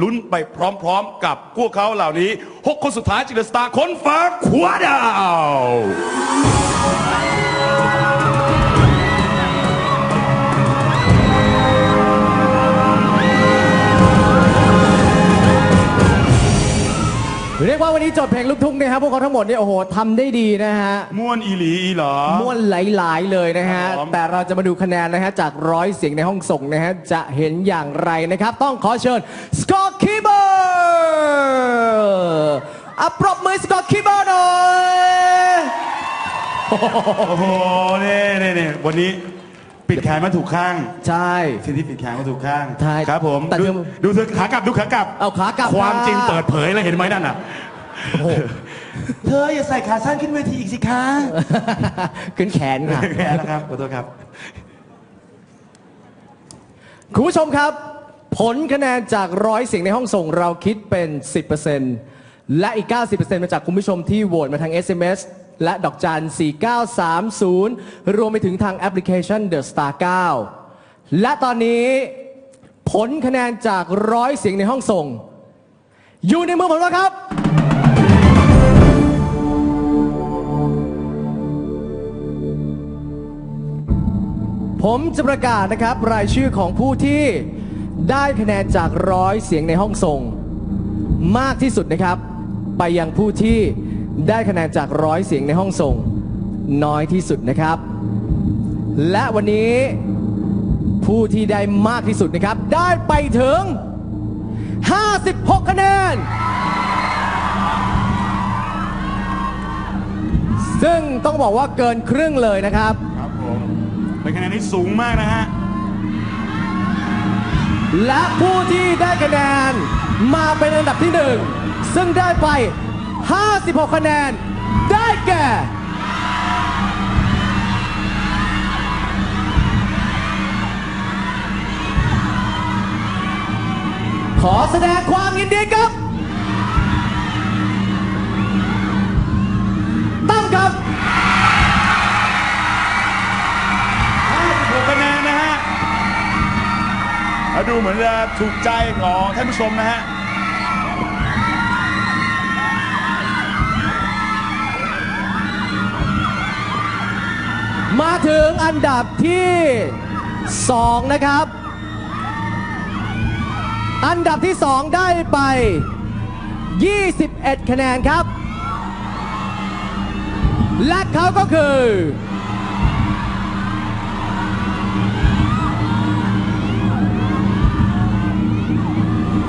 ลุ้นไปพร้อมๆกับพวกเขาเหล่านี้ 6 คนสุดท้ายจิงเดอะสตาร์คนฟ้าขวาดาว เรียกว่าวันนี้จดเพลงลูกทุ่งนะครับพวกเขาทั้งหมดเนี่ยโอ้โหทำได้ดีนะฮะ ม่วนอีหลีอีหรอม้วนหลาย ๆ เลยนะฮะ ครับผมแต่เราจะมาดูคะแนนนะฮะ จากร้อยเสียงในห้องส่งนะฮะ จะเห็นอย่างไรนะครับ ต้องขอเชิญสกอต คีเบอร์อะปรบมือสกอตคีเบอร์หน่อยโอ้โหเน่เน่เน่วันนี้ปิดแขนมาถูกข้างใช่ทีที่ปิดแขนมาถูกข้างใช่ครับผมแต่ดูเธอ ดูเธอขากลับดูขากลับเอาขากลับความค่ะจริงเปิดเผยแล้วเห็นไหมนั่นน่ะ โอ้โหเธออย่าใส่ขาสั้นขึ้นเวทีอีกสิคะขึ้นแขนค่ะ แขนนะครับขอโทษครับ คุณผู้ชมครับ ผลคะแนนจากร้อยเสียงในห้องส่งเราคิดเป็น 10%และอีก 90%มาจากคุณผู้ชมที่โหวตมาทาง SMS และดอกจัน 4930 รวมไปถึงทางแอปพลิเคชัน The Star 9 และตอนนี้ผลคะแนนจากร้อยเสียงในห้องส่ง อยู่ในมือผมแล้วครับ ผมจะประกาศนะครับรายชื่อของผู้ที่ ได้คะแนนจากร้อยเสียงในห้องส่ง มากที่สุดนะครับ ไปยังผู้ที่ได้คะแนนจากร้อยเสียงในห้องส่ง น้อยที่สุดนะครับ และวันนี้ผู้ที่ได้มากที่สุดนะครับ ได้ไปถึง 56 คะแนน ซึ่งต้องบอกว่าเกินครึ่งเลยนะครับ ครับผม เป็นคะแนนที่สูงมากนะฮะ และผู้ที่ได้คะแนนมาเป็นอันดับที่หนึ่งซึ่งได้ไป 56 คะแนน ได้แก่ ขอแสดงความยินดีกับ ดูเหมือนจะถูกใจของท่านผู้ชมนะฮะมาถึงอันดับที่ 2 นะครับ อันดับที่ 2 ได้ไป 21 คะแนนครับ และเขาก็คือ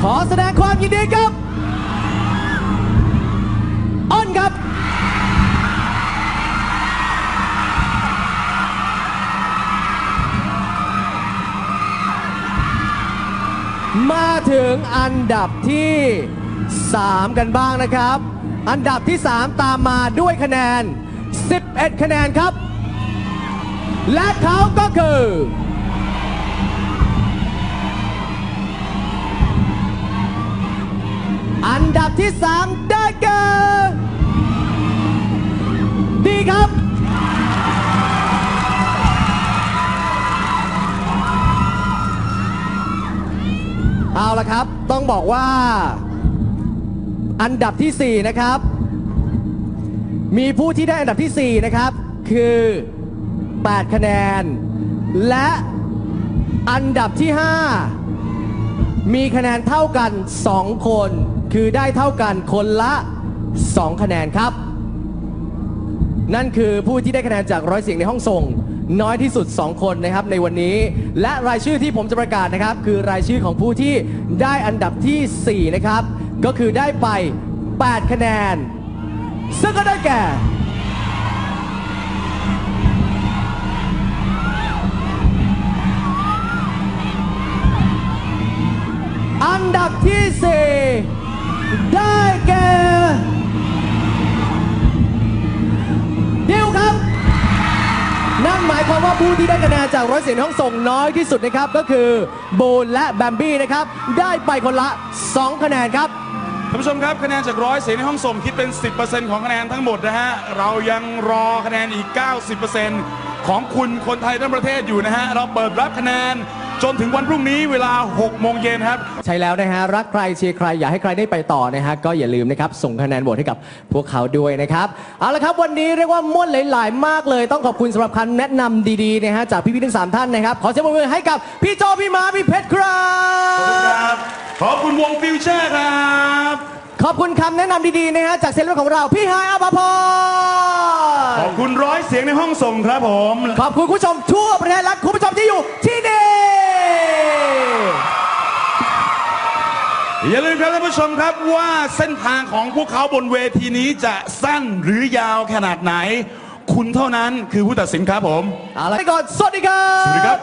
ขอแสดงความยินดีครับอ้นครับ มาถึงอันดับที่ 3 กันบ้างนะครับ อันดับที่ 3 ตามมาด้วยคะแนน 11 คะแนนครับ และเขาก็คือ ดับที่ 3 ได้แก่ดีครับ เอาละครับ ต้องบอกว่า อันดับที่ 4 นะครับ มีผู้ที่ได้อันดับที่ 4 นะครับ คือ 8 คะแนน และอันดับที่ 5 มีคะแนนเท่ากัน 2 คน คือได้เท่ากันคนละ 2 คะแนนครับ นั่นคือผู้ที่ได้คะแนนจากร้อยเสียงในห้องส่ง น้อยที่สุด 2 คนนะครับในวันนี้ และรายชื่อที่ผมจะประกาศนะครับ คือรายชื่อของผู้ที่ได้อันดับทีสี่4 นะครับ ก็คือได้ไป 8 คะแนน ซึ่งก็ได้แก่ หมายความว่าผู้ที่ได้คะแนนจากร้อยเสียงในห้องส่งน้อยที่สุดนะครับ ก็คือบูนและแบมบี้นะครับ ได้ไปคนละ 2 คะแนนครับ ท่านผู้ชมครับคะแนนจากร้อยเสียงในห้องส่งคิดเป็น 10%ของคะแนนทั้งหมดนะฮะ เรายังรอคะแนนอีก 90%ของคุณคนไทยทั้งประเทศอยู่นะฮะ เราเปิดรับคะแนน จนถึงวันพรุ่งนี้เวลา 6 โมงเย็นครับ ใช่แล้วนะฮะ รักใครเชียร์ใครอยากให้ใครได้ไปต่อนะฮะ ก็อย่าลืมนะครับ ส่งคะแนนโหวตให้กับพวกเขาด้วยนะครับ เอาละครับวันนี้เรียกว่าม่วนหลาย ๆ มากเลย ต้องขอบคุณสำหรับคำแนะนำดี ๆ นะฮะ จากพี่ๆทั้งสามท่านนะครับ ขอเสียงปรบมือให้กับพี่โจพี่มาพี่เพชรครับครับขอบคุณวงฟิวเจอร์ครับ ขอบคุณคำแนะนำดี ๆ นะฮะ จากเซเลบของเราพี่ฮายอาภพขรอบคุณร้อยเสียงในห้องส่งครับผม ขอบคุณคุณผู้ชมทั่วประเทศและคุณผู้ชมที่อยู่ที่นี่ อย่าลืมครับท่านผู้ชมครับว่าเส้นทางของพวกเขาบนเวทีนี้จะสั้นหรือยาวขนาดไหน คุณเท่านั้นคือผู้ตัดสินครับผม เอาละไปก่อน สวัสดีครับ สวัสดีครับ